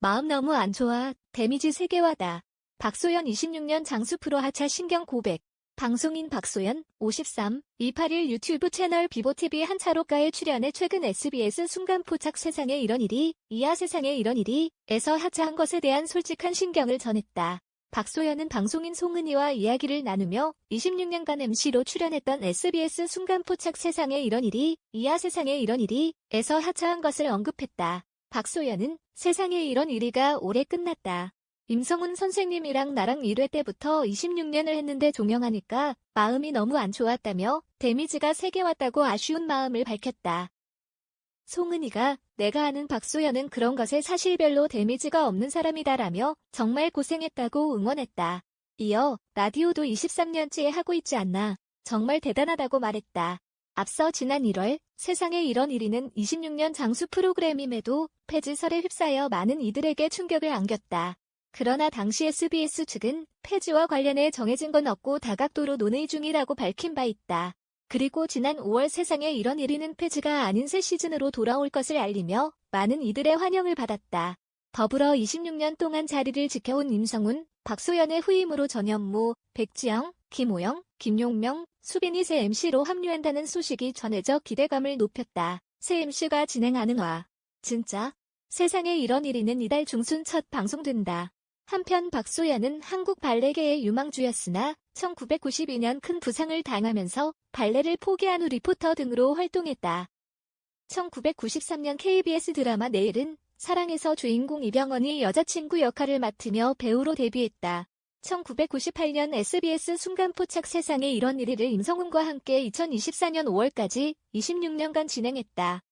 마음 너무 안 좋아. 데미지 세계화다. 박소연 26년 장수 프로 하차 신경 고백. 방송인 박소연, 53, 281 유튜브 채널 비보TV 한차로가에 출연해 최근 SBS 순간포착 세상에 이런 일이, 이하 세상에 이런 일이, 에서 하차한 것에 대한 솔직한 신경을 전했다. 박소연은 방송인 송은이와 이야기를 나누며 26년간 MC로 출연했던 SBS 순간포착 세상에 이런 일이, 이하 세상에 이런 일이, 에서 하차한 것을 언급했다. 박소연은 세상에 이런 일이가 올해 끝났다. 임성훈 선생님이랑 나랑 1회 때부터 26년을 했는데 종영하니까 마음이 너무 안 좋았다며 데미지가 3개 왔다고 아쉬운 마음을 밝혔다. 송은이가 내가 아는 박소연은 그런 것에 사실 별로 데미지가 없는 사람이다라며 정말 고생했다고 응원했다. 이어 라디오도 23년째 하고 있지 않나 정말 대단하다고 말했다. 앞서 지난 1월 세상에 이런 일이는 26년 장수 프로그램임에도 폐지설에 휩싸여 많은 이들에게 충격을 안겼다. 그러나 당시 SBS 측은 폐지와 관련해 정해진 건 없고 다각도로 논의 중이라고 밝힌 바 있다. 그리고 지난 5월 세상에 이런 1위는 폐지가 아닌 새 시즌으로 돌아올 것을 알리며 많은 이들의 환영을 받았다. 더불어 26년 동안 자리를 지켜온 임성훈, 박소연의 후임으로 전현무, 백지영, 김호영, 김용명, 수빈이 새 MC로 합류한다는 소식이 전해져 기대감을 높였다. 새 MC가 진행하는 와. 진짜? 세상에 이런 1위는 이달 중순 첫 방송된다. 한편 박소연은 한국 발레계의 유망주였으나 1992년 큰 부상을 당하면서 발레를 포기한 후 리포터 등으로 활동했다. 1993년 KBS 드라마 내일은 사랑에서 주인공 이병헌이 여자친구 역할을 맡으며 배우로 데뷔했다. 1998년 SBS 순간포착 세상에 이런 일을 임성훈과 함께 2024년 5월까지 26년간 진행했다.